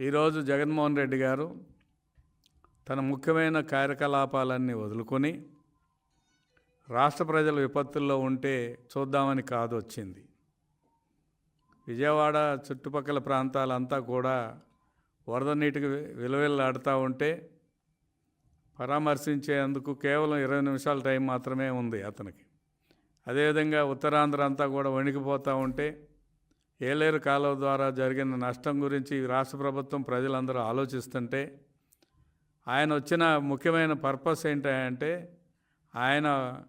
ఈరోజు జగన్మోహన్ రెడ్డి గారు తన ముఖ్యమైన కార్యకలాపాలన్నీ వదులుకొని రాష్ట్ర ప్రజలు విపత్తుల్లో ఉంటే చూద్దామని కాదు వచ్చింది. విజయవాడ చుట్టుపక్కల ప్రాంతాలంతా కూడా వరద నీటికి విలువెల్లాడుతూ ఉంటే పరామర్శించేందుకు కేవలం ఇరవై నిమిషాల టైం మాత్రమే ఉంది అతనికి. అదేవిధంగా ఉత్తరాంధ్ర అంతా కూడా వణికిపోతూ ఉంటే ఏలేరు కాలువ ద్వారా జరిగిన నష్టం గురించి రాష్ట్ర ప్రభుత్వం ప్రజలందరూ ఆలోచిస్తుంటే ఆయన వచ్చిన ముఖ్యమైన పర్పస్ ఏంటంటే ఆయన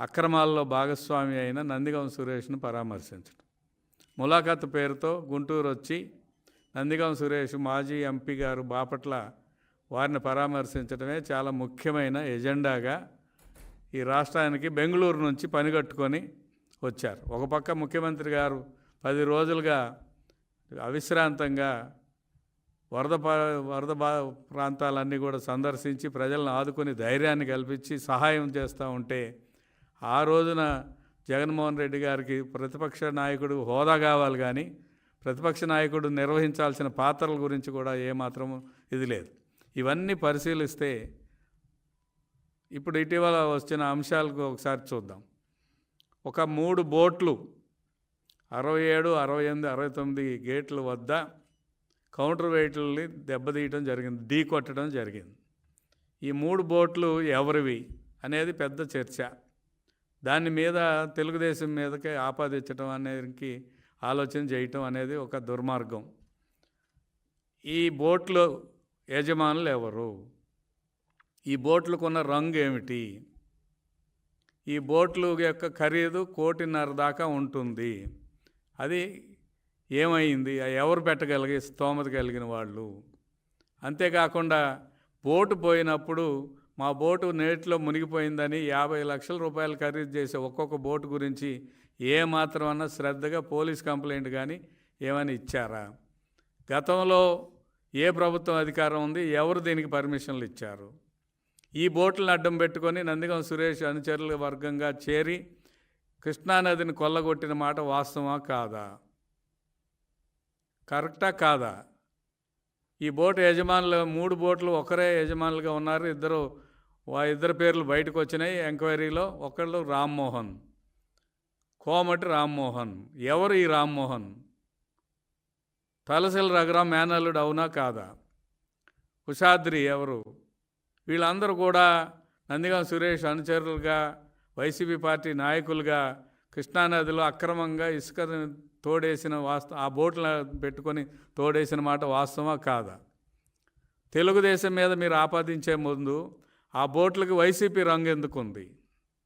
అక్రమాల్లో భాగస్వామి అయిన నందిగం సురేష్ను పరామర్శించడం. ములాఖత్ పేరుతో గుంటూరు వచ్చి నందిగం సురేష్ మాజీ ఎంపీ గారు బాపట్ల వారిని పరామర్శించడమే చాలా ముఖ్యమైన ఎజెండాగా ఈ రాష్ట్రానికి బెంగళూరు నుంచి పనిగట్టుకొని వచ్చారు. ఒక పక్క ముఖ్యమంత్రి గారు పది రోజులుగా అవిశ్రాంతంగా వరద పా- వరద బా ప్రాంతాలన్నీ కూడా సందర్శించి ప్రజలను ఆదుకొని ధైర్యాన్ని కల్పించి సహాయం చేస్తూ ఉంటే ఆ రోజున జగన్మోహన్ రెడ్డి గారికి ప్రతిపక్ష నాయకుడు హోదా కావాలి కానీ ప్రతిపక్ష నాయకుడు నిర్వహించాల్సిన పాత్రల గురించి కూడా ఏమాత్రం ఇది లేదు. ఇవన్నీ పరిశీలిస్తే ఇప్పుడు ఇటీవల వచ్చిన అంశాలకు ఒకసారి చూద్దాం. ఒక మూడు బోట్లు అరవై ఏడు అరవై ఎనిమిది అరవై తొమ్మిది గేట్ల వద్ద కౌంటర్ వెయిట్లని దెబ్బతీయటం జరిగింది ఢీ కొట్టడం జరిగింది. ఈ మూడు బోట్లు ఎవరివి అనేది పెద్ద చర్చ. దాని మీద తెలుగుదేశం మీదకే ఆపాదించడం అనేది ఆలోచన చేయటం అనేది ఒక దుర్మార్గం. ఈ బోట్లు యజమానులు ఎవరు? ఈ బోట్లకున్న రంగు ఏమిటి? ఈ బోట్లు యొక్క ఖరీదు కోటిన్నర దాకా ఉంటుంది. అది ఏమైంది? ఎవరు పెట్టగలిగే స్తోమత కలిగిన వాళ్ళు? అంతేకాకుండా బోటు పోయినప్పుడు మా బోటు నేటిలో మునిగిపోయిందని యాభై లక్షల రూపాయలు ఖరీదు చేసే ఒక్కొక్క బోటు గురించి ఏ మాత్రం అన్నా శ్రద్ధగా పోలీస్ కంప్లైంట్ కానీ ఏమైనా ఇచ్చారా? గతంలో ఏ ప్రభుత్వం అధికారం ఉంది? ఎవరు దీనికి పర్మిషన్లు ఇచ్చారు? ఈ బోట్లను అడ్డం పెట్టుకొని నందిగం సురేష్ అనుచరుల వర్గంగా చేరి కృష్ణానదిని కొల్లగొట్టిన మాట వాస్తవమా? కాదా. కరెక్టా? కాదా. ఈ బోటు యజమానులు మూడు బోట్లు ఒకరే యజమానులుగా ఉన్నారు. ఇద్దరు వా ఇద్దరు పేర్లు బయటకు వచ్చినాయి ఎంక్వైరీలో. ఒకళ్ళు రామ్మోహన్. కోమటి రామ్మోహన్. ఎవరు ఈ రామ్మోహన్? తలసిల రఘురాం మేనల్లుడు అవునా? కాదా. ఉషాద్రి ఎవరు? వీళ్ళందరూ కూడా నందిగాం సురేష్ అనుచరులుగా వైసీపీ పార్టీ నాయకులుగా కృష్ణానదిలో అక్రమంగా ఇసుక తోడేసిన వాస్త ఆ బోట్ల పెట్టుకొని తోడేసిన మాట వాస్తవమా కాదా? తెలుగుదేశం మీద మీరు ఆపాదించే ముందు ఆ బోట్లకు వైసీపీ రంగు ఎందుకుంది?